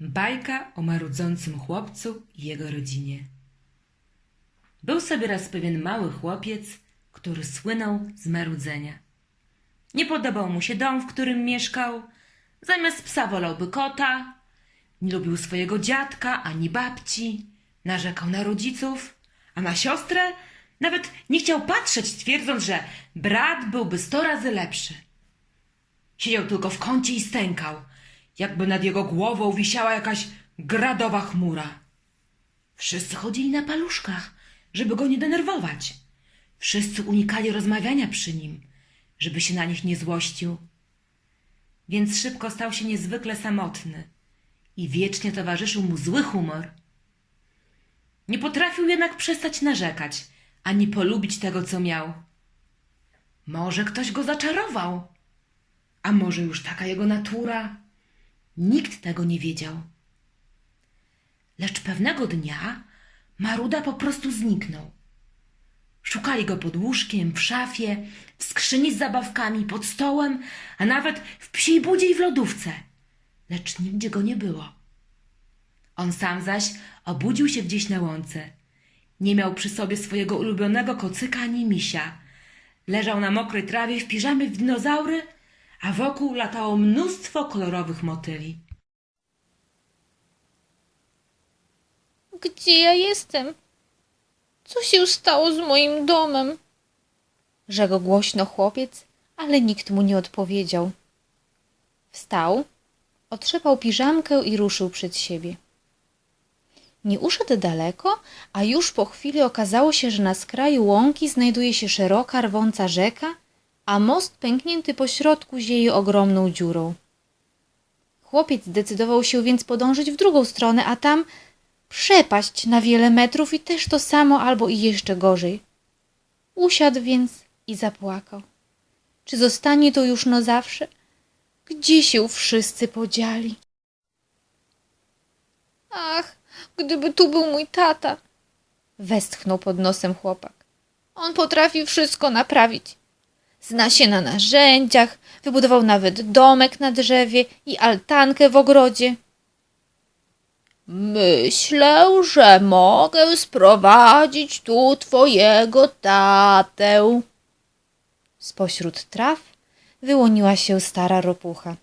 Bajka o marudzącym chłopcu i jego rodzinie. Był sobie raz pewien mały chłopiec, który słynął z marudzenia. Nie podobał mu się dom, w którym mieszkał. Zamiast psa wolałby kota. Nie lubił swojego dziadka ani babci. Narzekał na rodziców, a na siostrę nawet nie chciał patrzeć, twierdząc, że brat byłby sto razy lepszy. Siedział tylko w kącie i stękał, jakby nad jego głową wisiała jakaś gradowa chmura. Wszyscy chodzili na paluszkach, żeby go nie denerwować. Wszyscy unikali rozmawiania przy nim, żeby się na nich nie złościł. Więc szybko stał się niezwykle samotny i wiecznie towarzyszył mu zły humor. Nie potrafił jednak przestać narzekać, ani polubić tego, co miał. Może ktoś go zaczarował, a może już taka jego natura? Nikt tego nie wiedział. Lecz pewnego dnia Maruda po prostu zniknął. Szukali go pod łóżkiem, w szafie, w skrzyni z zabawkami, pod stołem, a nawet w psiej budzie i w lodówce. Lecz nigdzie go nie było. On sam zaś obudził się gdzieś na łące. Nie miał przy sobie swojego ulubionego kocyka ani misia. Leżał na mokrej trawie w piżamie w dinozaury, a wokół latało mnóstwo kolorowych motyli. Gdzie ja jestem? Co się stało z moim domem? Rzekł głośno chłopiec, ale nikt mu nie odpowiedział. Wstał, otrzepał piżamkę i ruszył przed siebie. Nie uszedł daleko, a już po chwili okazało się, że na skraju łąki znajduje się szeroka, rwąca rzeka, a most pęknięty po środku zieje ogromną dziurą. Chłopiec zdecydował się więc podążyć w drugą stronę, a tam przepaść na wiele metrów i też to samo albo i jeszcze gorzej. Usiadł więc i zapłakał. Czy zostanie to już na zawsze? Gdzie się wszyscy podzieli? Ach, gdyby tu był mój tata! Westchnął pod nosem chłopak. On potrafi wszystko naprawić. Zna się na narzędziach, wybudował nawet domek na drzewie i altankę w ogrodzie. Myślę, że mogę sprowadzić tu twojego tatę. Spośród traw wyłoniła się stara ropucha.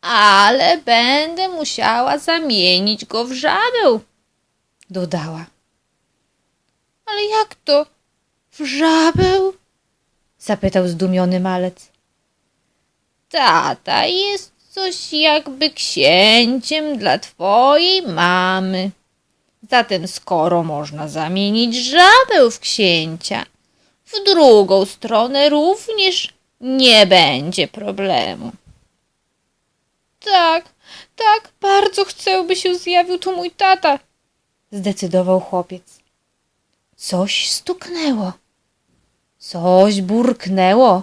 Ale będę musiała zamienić go w żabeł, dodała. Ale jak to? W żabeł? Zapytał zdumiony malec. Tata jest coś jakby księciem dla twojej mamy. Zatem skoro można zamienić żabeł w księcia, w drugą stronę również nie będzie problemu. Tak, tak, bardzo chcę, by się zjawił tu mój tata, zdecydował chłopiec. Coś stuknęło. Coś burknęło.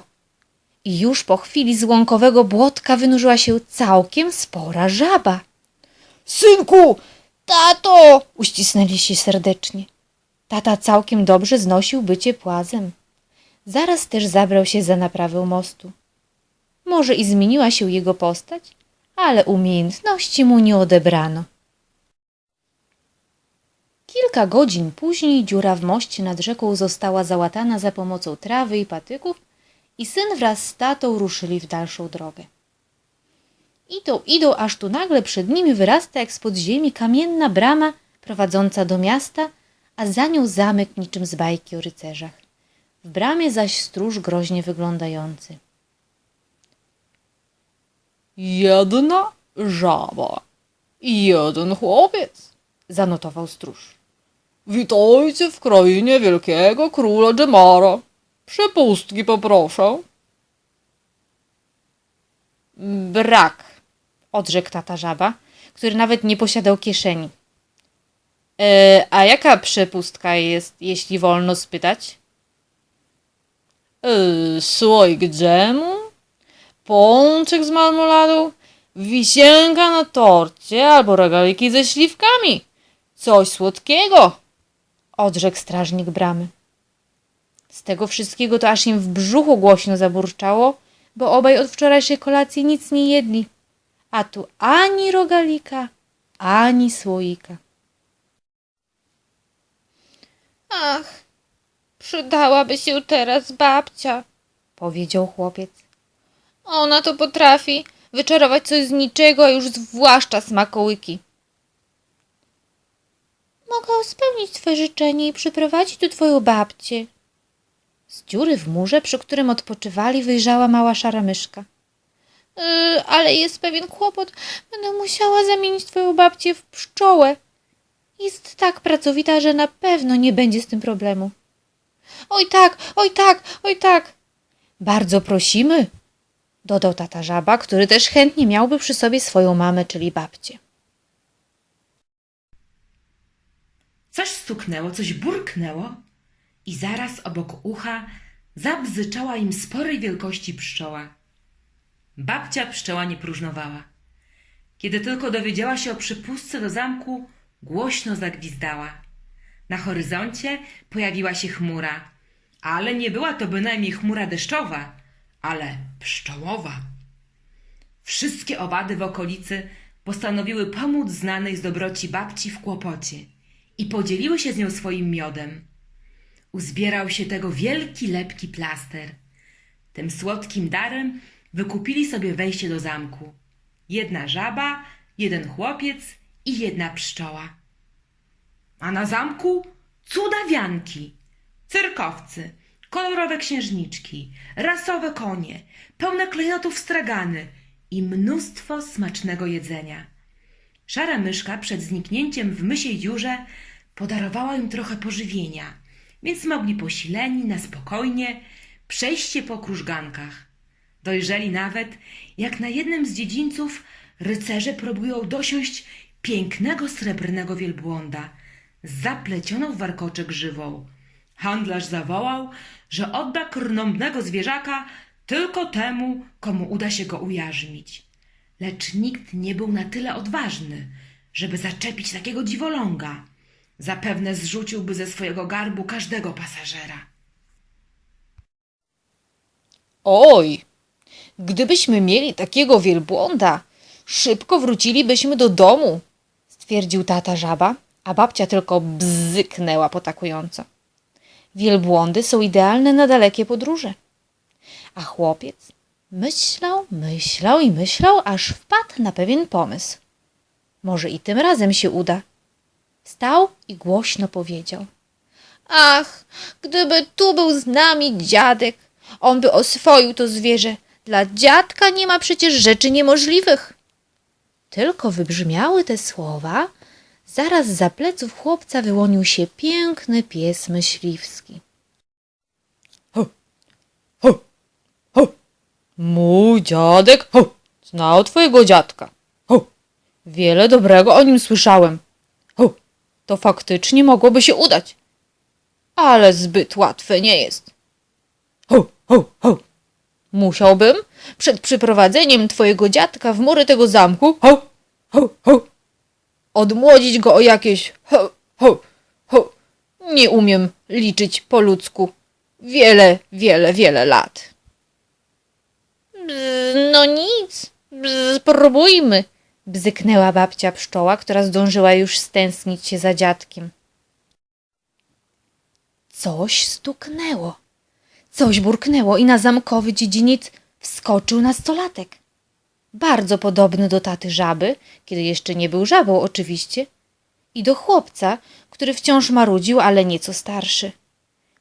I już po chwili z łąkowego błotka wynurzyła się całkiem spora żaba. Synku! Tato! Uścisnęli się serdecznie. Tata całkiem dobrze znosił bycie płazem. Zaraz też zabrał się za naprawę mostu. Może i zmieniła się jego postać, ale umiejętności mu nie odebrano. Kilka godzin później dziura w moście nad rzeką została załatana za pomocą trawy i patyków i syn wraz z tatą ruszyli w dalszą drogę. Idą, idą, aż tu nagle przed nimi wyrasta jak spod ziemi kamienna brama prowadząca do miasta, a za nią zamek niczym z bajki o rycerzach. W bramie zaś stróż groźnie wyglądający. Jedna żaba jeden chłopiec, zanotował stróż. Witajcie w krainie wielkiego króla Dżemara. Przepustki poproszę. Brak, odrzekł tata żaba, który nawet nie posiadał kieszeni. E, a jaka przepustka jest, jeśli wolno spytać? E, słoik dżemu, pączek z marmoladą, wisienka na torcie albo regaliki ze śliwkami. Coś słodkiego, odrzekł strażnik bramy. Z tego wszystkiego to aż im w brzuchu głośno zaburczało, bo obaj od wczorajszej kolacji nic nie jedli, a tu ani rogalika, ani słoika. Ach, przydałaby się teraz babcia, powiedział chłopiec. Ona to potrafi wyczarować coś z niczego, a już zwłaszcza smakołyki. Mogę spełnić twoje życzenie i przyprowadzić tu twoją babcię. Z dziury w murze, przy którym odpoczywali, wyjrzała mała szara myszka. Yy, ale jest pewien kłopot. Będę musiała zamienić twoją babcię w pszczołę. Jest tak pracowita, że na pewno nie będzie z tym problemu. Oj tak, oj tak, oj tak. Bardzo prosimy, dodał tata żaba, który też chętnie miałby przy sobie swoją mamę, czyli babcię. Coś stuknęło, coś burknęło i zaraz obok ucha zabzyczała im sporej wielkości pszczoła. Babcia pszczoła nie próżnowała. Kiedy tylko dowiedziała się o przypustce do zamku, głośno zagwizdała. Na horyzoncie pojawiła się chmura, ale nie była to bynajmniej chmura deszczowa, ale pszczołowa. Wszystkie owady w okolicy postanowiły pomóc znanej z dobroci babci w kłopocie i podzieliły się z nią swoim miodem. Uzbierał się tego wielki, lepki plaster. Tym słodkim darem wykupili sobie wejście do zamku. Jedna żaba, jeden chłopiec i jedna pszczoła. A na zamku cudawianki, cyrkowcy, kolorowe księżniczki, rasowe konie, pełne klejnotów stragany i mnóstwo smacznego jedzenia. Szara myszka przed zniknięciem w mysiej dziurze podarowała im trochę pożywienia, więc mogli posileni na spokojnie przejść po krużgankach. Dojrzeli nawet, jak na jednym z dziedzińców rycerze próbują dosiąść pięknego srebrnego wielbłąda zaplecioną w warkoczek żywą. Handlarz zawołał, że odda krnąbnego zwierzaka tylko temu, komu uda się go ujarzmić. Lecz nikt nie był na tyle odważny, żeby zaczepić takiego dziwoląga. Zapewne zrzuciłby ze swojego garbu każdego pasażera. Oj, gdybyśmy mieli takiego wielbłąda, szybko wrócilibyśmy do domu, stwierdził tata żaba, a babcia tylko bzyknęła potakująco. Wielbłądy są idealne na dalekie podróże. A chłopiec myślał, myślał i myślał, aż wpadł na pewien pomysł. Może i tym razem się uda. Stał i głośno powiedział. Ach, gdyby tu był z nami dziadek, on by oswoił to zwierzę. Dla dziadka nie ma przecież rzeczy niemożliwych. Tylko wybrzmiały te słowa, zaraz za pleców chłopca wyłonił się piękny pies myśliwski. Ho, ho, ho. Mój dziadek, ho, znał twojego dziadka. Ho, wiele dobrego o nim słyszałem. To faktycznie mogłoby się udać. Ale zbyt łatwe nie jest. Ho, ho, ho. Musiałbym przed przyprowadzeniem twojego dziadka w mury tego zamku, ho, ho, ho, odmłodzić go o jakieś, ho, ho, ho. Nie umiem liczyć po ludzku. Wiele, wiele, wiele lat. Bzz, no nic, bzz, spróbujmy, bzyknęła babcia pszczoła, która zdążyła już stęsknić się za dziadkiem. Coś stuknęło, coś burknęło i na zamkowy dziedziniec wskoczył nastolatek. Bardzo podobny do taty żaby, kiedy jeszcze nie był żabą oczywiście, i do chłopca, który wciąż marudził, ale nieco starszy.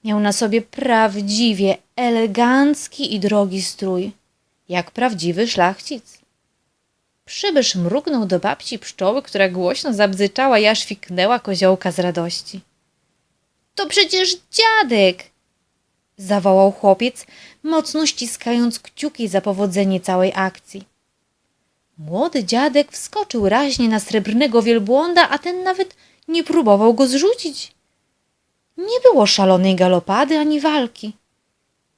Miał na sobie prawdziwie elegancki i drogi strój, jak prawdziwy szlachcic. Przybysz mrugnął do babci pszczoły, która głośno zabzyczała i aż fiknęła koziołka z radości. To przecież dziadek! zawołał chłopiec, mocno ściskając kciuki za powodzenie całej akcji. Młody dziadek wskoczył raźnie na srebrnego wielbłąda, a ten nawet nie próbował go zrzucić. Nie było szalonej galopady ani walki.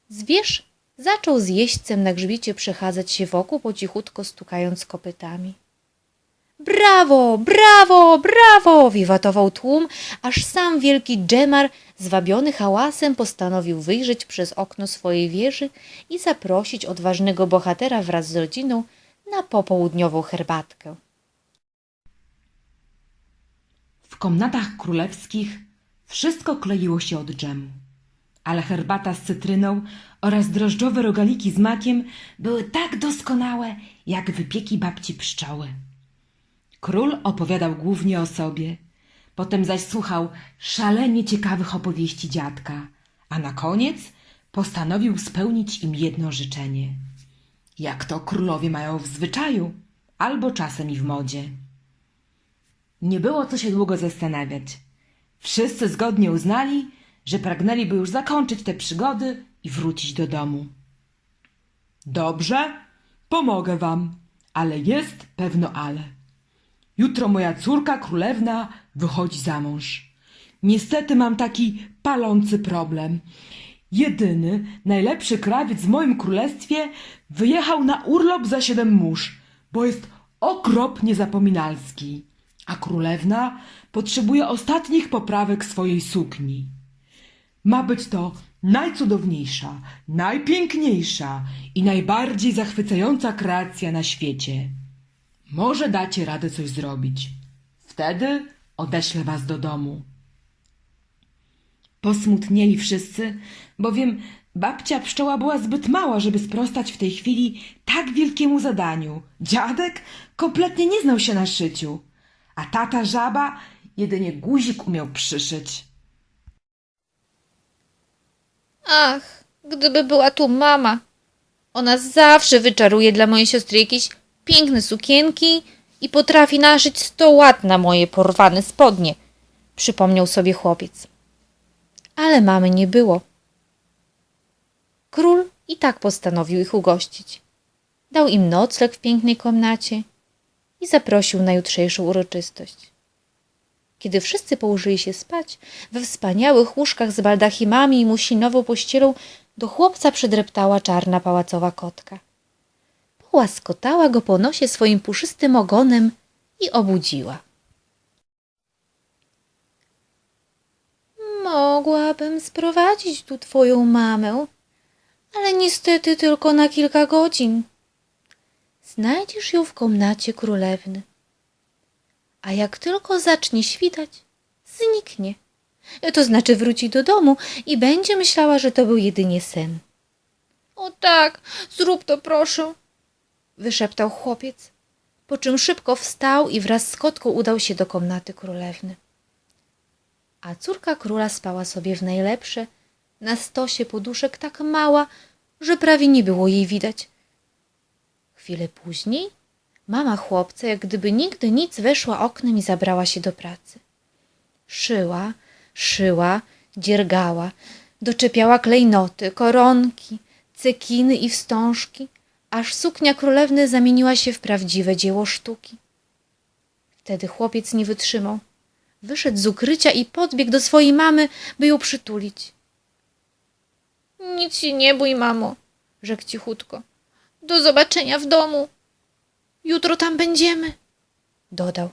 Zwierz zaczął z jeźdźcem na grzbiecie przechadzać się wokół, po cichutko stukając kopytami. Brawo, brawo, brawo! wiwatował tłum, aż sam wielki dżemar, zwabiony hałasem, postanowił wyjrzeć przez okno swojej wieży i zaprosić odważnego bohatera wraz z rodziną na popołudniową herbatkę. W komnatach królewskich wszystko kleiło się od dżemu, ale herbata z cytryną oraz drożdżowe rogaliki z makiem były tak doskonałe, jak wypieki babci pszczoły. Król opowiadał głównie o sobie, potem zaś słuchał szalenie ciekawych opowieści dziadka, a na koniec postanowił spełnić im jedno życzenie. Jak to królowie mają w zwyczaju, albo czasem i w modzie. Nie było co się długo zastanawiać. Wszyscy zgodnie uznali, że pragnęliby już zakończyć te przygody i wrócić do domu. Dobrze, pomogę wam, ale jest pewno ale. Jutro moja córka królewna wychodzi za mąż. Niestety mam taki palący problem. Jedyny, najlepszy krawiec w moim królestwie wyjechał na urlop za siedem mórz, bo jest okropnie zapominalski, a królewna potrzebuje ostatnich poprawek swojej sukni. Ma być to najcudowniejsza, najpiękniejsza i najbardziej zachwycająca kreacja na świecie. Może dacie radę coś zrobić. Wtedy odeślę was do domu. Posmutnieli wszyscy, bowiem babcia pszczoła była zbyt mała, żeby sprostać w tej chwili tak wielkiemu zadaniu. Dziadek kompletnie nie znał się na szyciu, a tata żaba jedynie guzik umiał przyszyć. Ach, gdyby była tu mama. Ona zawsze wyczaruje dla mojej siostry jakieś piękne sukienki i potrafi naszyć sto łat na moje porwane spodnie, przypomniał sobie chłopiec. Ale mamy nie było. Król i tak postanowił ich ugościć. Dał im nocleg w pięknej komnacie i zaprosił na jutrzejszą uroczystość. Kiedy wszyscy położyli się spać, we wspaniałych łóżkach z baldachimami i musinową pościelą do chłopca przydreptała czarna pałacowa kotka. Połaskotała go po nosie swoim puszystym ogonem i obudziła. Mogłabym sprowadzić tu twoją mamę, ale niestety tylko na kilka godzin. Znajdziesz ją w komnacie królewny a jak tylko zacznie świtać, zniknie. To znaczy wróci do domu i będzie myślała, że to był jedynie sen. O tak, zrób to proszę, wyszeptał chłopiec, po czym szybko wstał i wraz z kotką udał się do komnaty królewny. A córka króla spała sobie w najlepsze, na stosie poduszek tak mała, że prawie nie było jej widać. Chwilę później Mama chłopca, jak gdyby nigdy nic, weszła oknem i zabrała się do pracy. Szyła, szyła, dziergała, doczepiała klejnoty, koronki, cekiny i wstążki, aż suknia królewny zamieniła się w prawdziwe dzieło sztuki. Wtedy chłopiec nie wytrzymał. Wyszedł z ukrycia i podbiegł do swojej mamy, by ją przytulić. Nic się nie bój, mamo, rzekł cichutko. Do zobaczenia w domu. Jutro tam będziemy, dodał.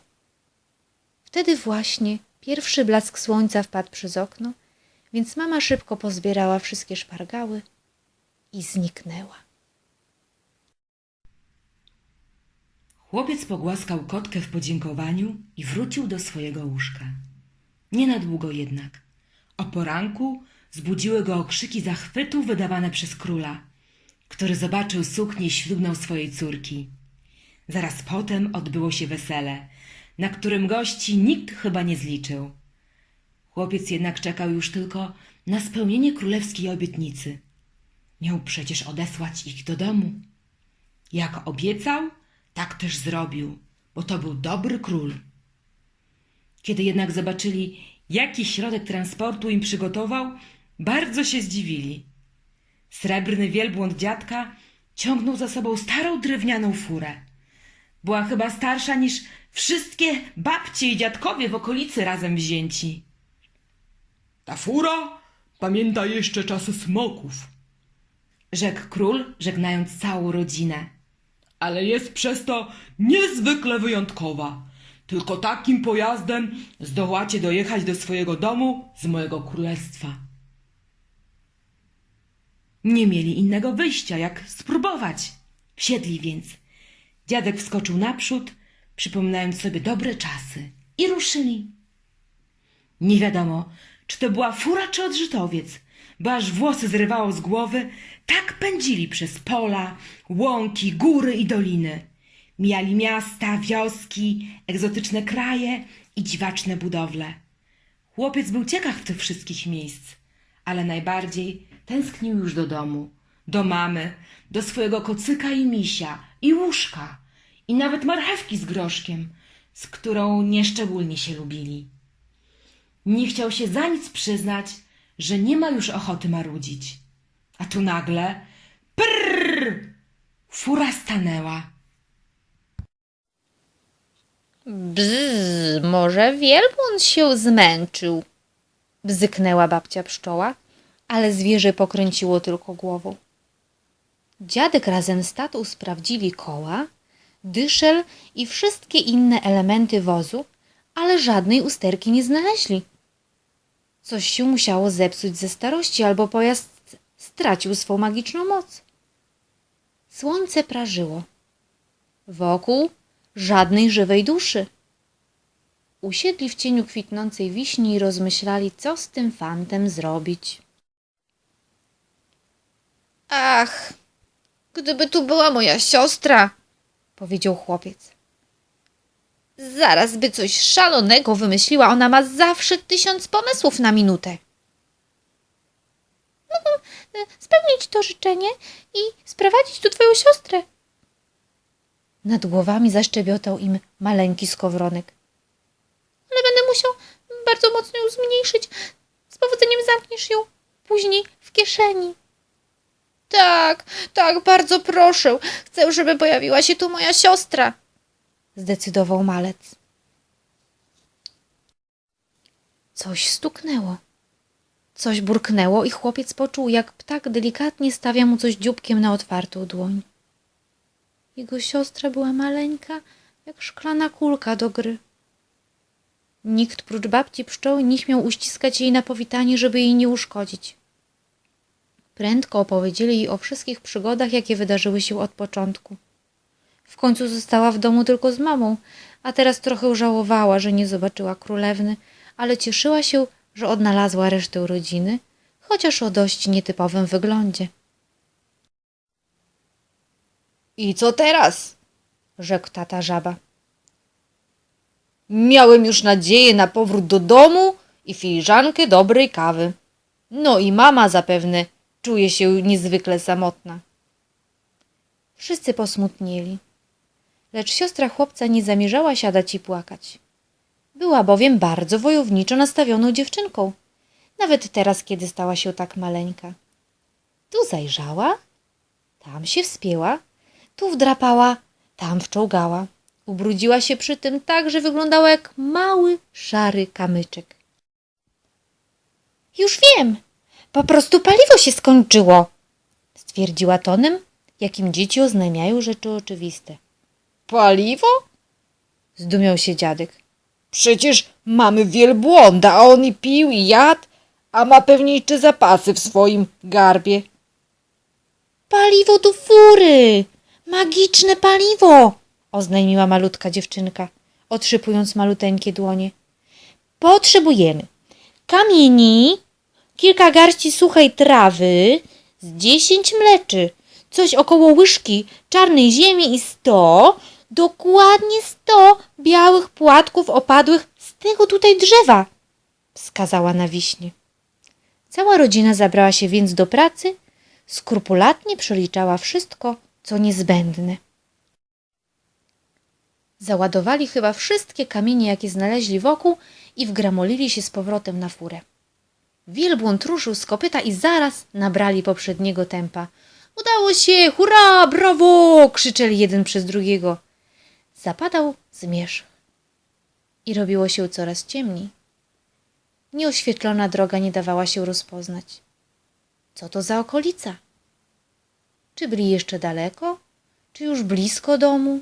Wtedy właśnie pierwszy blask słońca wpadł przez okno, więc mama szybko pozbierała wszystkie szpargały i zniknęła. Chłopiec pogłaskał kotkę w podziękowaniu i wrócił do swojego łóżka. Nie na długo jednak. O poranku zbudziły go okrzyki zachwytu wydawane przez króla, który zobaczył suknię ślubną swojej córki. Zaraz potem odbyło się wesele, na którym gości nikt chyba nie zliczył. Chłopiec jednak czekał już tylko na spełnienie królewskiej obietnicy. Miał przecież odesłać ich do domu. Jak obiecał, tak też zrobił, bo to był dobry król. Kiedy jednak zobaczyli, jaki środek transportu im przygotował, bardzo się zdziwili. Srebrny wielbłąd dziadka ciągnął za sobą starą drewnianą furę. Była chyba starsza niż wszystkie babcie i dziadkowie w okolicy razem wzięci. Ta fura pamięta jeszcze czasy smoków, Rzekł król, żegnając całą rodzinę. ale jest przez to niezwykle wyjątkowa. Tylko takim pojazdem zdołacie dojechać do swojego domu z mojego królestwa. Nie mieli innego wyjścia, jak spróbować. Wsiedli więc. Dziadek wskoczył naprzód, przypominając sobie dobre czasy i ruszyli. Nie wiadomo, czy to była fura czy odrzutowiec, bo aż włosy zrywało z głowy, tak pędzili przez pola, łąki, góry i doliny. Mijali miasta, wioski, egzotyczne kraje i dziwaczne budowle. Chłopiec był ciekaw tych wszystkich miejsc, ale najbardziej tęsknił już do domu, do mamy, do swojego kocyka i misia, i łóżka, i nawet marchewki z groszkiem, z którą nieszczególnie się lubili. Nie chciał się za nic przyznać, że nie ma już ochoty marudzić. A tu nagle prrr, fura stanęła. Bzz, może wielbłąd się zmęczył. Bzyknęła babcia pszczoła, ale zwierzę pokręciło tylko głową. Dziadek razem z tatą sprawdzili koła, dyszel i wszystkie inne elementy wozu, ale żadnej usterki nie znaleźli. Coś się musiało zepsuć ze starości, albo pojazd stracił swą magiczną moc. Słońce prażyło. Wokół żadnej żywej duszy. Usiedli w cieniu kwitnącej wiśni i rozmyślali, co z tym fantem zrobić. Ach, gdyby tu była moja siostra, powiedział chłopiec. Zaraz by coś szalonego wymyśliła, ona ma zawsze tysiąc pomysłów na minutę. Mogę e, spełnić to życzenie i sprowadzić tu twoją siostrę. Nad głowami zaszczebiotał im maleńki skowronek. Ale będę musiał bardzo mocno ją zmniejszyć. Z powodzeniem zamkniesz ją później w kieszeni. Tak, tak, bardzo proszę. Chcę, żeby pojawiła się tu moja siostra. Zdecydował malec. Coś stuknęło. Coś burknęło i chłopiec poczuł, jak ptak delikatnie stawia mu coś dzióbkiem na otwartą dłoń. Jego siostra była maleńka, jak szklana kulka do gry. Nikt prócz babci pszczoły nie śmiał uściskać jej na powitanie, żeby jej nie uszkodzić. Prędko opowiedzieli jej o wszystkich przygodach, jakie wydarzyły się od początku. W końcu została w domu tylko z mamą, a teraz trochę żałowała, że nie zobaczyła królewny, ale cieszyła się, że odnalazła resztę rodziny, chociaż o dość nietypowym wyglądzie. I co teraz? rzekł tata żaba. Miałem już nadzieję na powrót do domu i filiżankę dobrej kawy. No i mama zapewne czuje się niezwykle samotna. Wszyscy posmutnieli. Lecz siostra chłopca nie zamierzała siadać i płakać. Była bowiem bardzo wojowniczo nastawioną dziewczynką, nawet teraz, kiedy stała się tak maleńka. Tu zajrzała, tam się wspięła, tu wdrapała, tam wczołgała. Ubrudziła się przy tym tak, że wyglądała jak mały, szary kamyczek. Już wiem, po prostu paliwo się skończyło, stwierdziła tonem, jakim dzieci oznajmiają rzeczy oczywiste. Paliwo? Zdumiał się dziadek. Przecież mamy wielbłąda, a on i pił i jadł, a ma pewnie jeszcze zapasy w swoim garbie. Paliwo do fury! Magiczne paliwo! oznajmiła malutka dziewczynka, otrzypując maluteńkie dłonie. Potrzebujemy kamieni, kilka garści suchej trawy, z dziesięć mleczy, coś około łyżki czarnej ziemi i sto, dokładnie sto białych płatków opadłych z tego tutaj drzewa, wskazała na wiśnie. Cała rodzina zabrała się więc do pracy, skrupulatnie przeliczała wszystko, co niezbędne. Załadowali chyba wszystkie kamienie, jakie znaleźli wokół i wgramolili się z powrotem na furę. Wielbłąd ruszył z kopyta i zaraz nabrali poprzedniego tempa. Udało się! Hurra! Brawo! krzyczeli jeden przez drugiego. Zapadał zmierzch i robiło się coraz ciemniej. Nieoświetlona droga nie dawała się rozpoznać. Co to za okolica? Czy byli jeszcze daleko? Czy już blisko domu?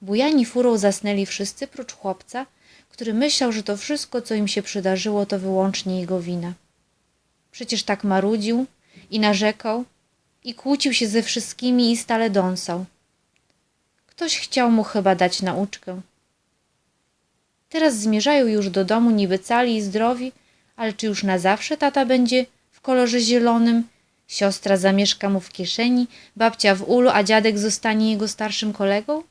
Bujani furą zasnęli wszyscy prócz chłopca, który myślał, że to wszystko, co im się przydarzyło, to wyłącznie jego wina. Przecież tak marudził i narzekał i kłócił się ze wszystkimi i stale dąsał. Ktoś chciał mu chyba dać nauczkę. Teraz zmierzają już do domu niby cali i zdrowi, ale czy już na zawsze tata będzie w kolorze zielonym? Siostra zamieszka mu w kieszeni, babcia w ulu, a dziadek zostanie jego starszym kolegą?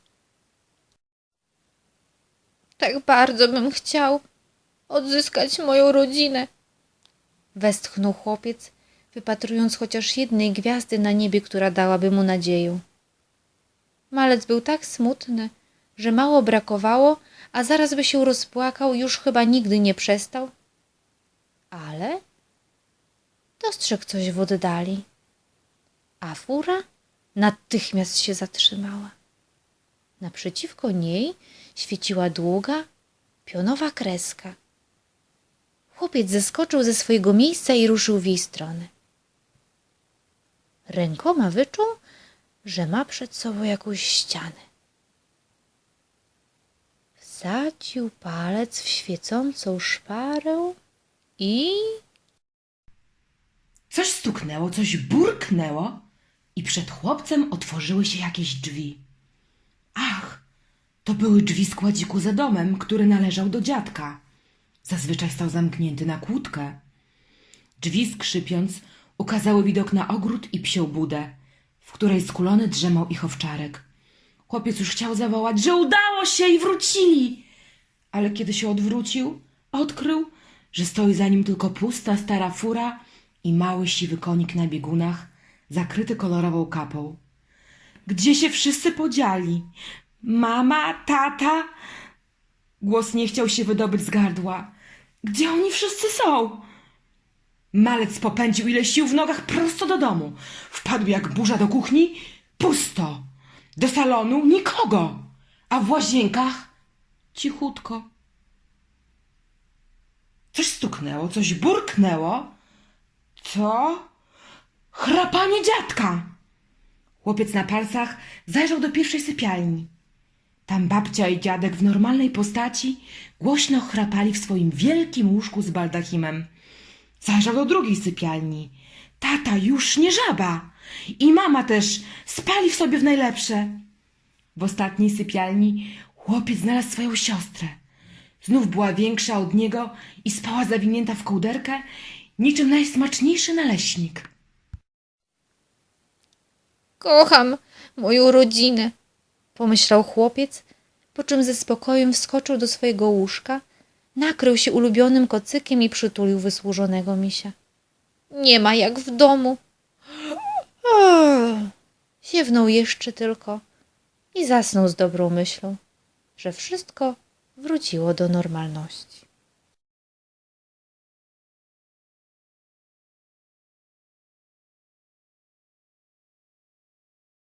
Tak bardzo bym chciał odzyskać moją rodzinę. Westchnął chłopiec, wypatrując chociaż jednej gwiazdy na niebie, która dałaby mu nadzieję. Malec był tak smutny, że mało brakowało, a zaraz by się rozpłakał, już chyba nigdy nie przestał. Ale dostrzegł coś w oddali, a fura natychmiast się zatrzymała. Naprzeciwko niej świeciła długa, pionowa kreska. Chłopiec zeskoczył ze swojego miejsca i ruszył w jej stronę. Rękoma wyczuł, że ma przed sobą jakąś ścianę. Wsadził palec w świecącą szparę i Coś stuknęło, coś burknęło i przed chłopcem otworzyły się jakieś drzwi. To były drzwi składziku za domem, który należał do dziadka. Zazwyczaj stał zamknięty na kłódkę. Drzwi skrzypiąc ukazały widok na ogród i psią budę, w której skulony drzemał ich owczarek. Chłopiec już chciał zawołać, że udało się i wrócili. Ale kiedy się odwrócił, odkrył, że stoi za nim tylko pusta stara fura i mały siwy konik na biegunach, zakryty kolorową kapą. Gdzie się wszyscy podzieli? Mama, tata? Głos nie chciał się wydobyć z gardła. Gdzie oni wszyscy są? Malec popędził ile sił w nogach prosto do domu. Wpadł jak burza do kuchni. Pusto. Do salonu nikogo. A w łazienkach cichutko. Coś stuknęło, coś burknęło. Co? Chrapanie dziadka! Chłopiec na palcach zajrzał do pierwszej sypialni. Tam babcia i dziadek w normalnej postaci głośno chrapali w swoim wielkim łóżku z baldachimem. Zajrzał do drugiej sypialni. Tata już nie żaba. I mama też spali w sobie w najlepsze. W ostatniej sypialni chłopiec znalazł swoją siostrę. Znów była większa od niego i spała zawinięta w kołderkę, niczym najsmaczniejszy naleśnik. kocham moją rodzinę, pomyślał chłopiec, po czym ze spokojem wskoczył do swojego łóżka, nakrył się ulubionym kocykiem i przytulił wysłużonego misia. Nie ma jak w domu. Siewnął jeszcze tylko i zasnął z dobrą myślą, że wszystko wróciło do normalności.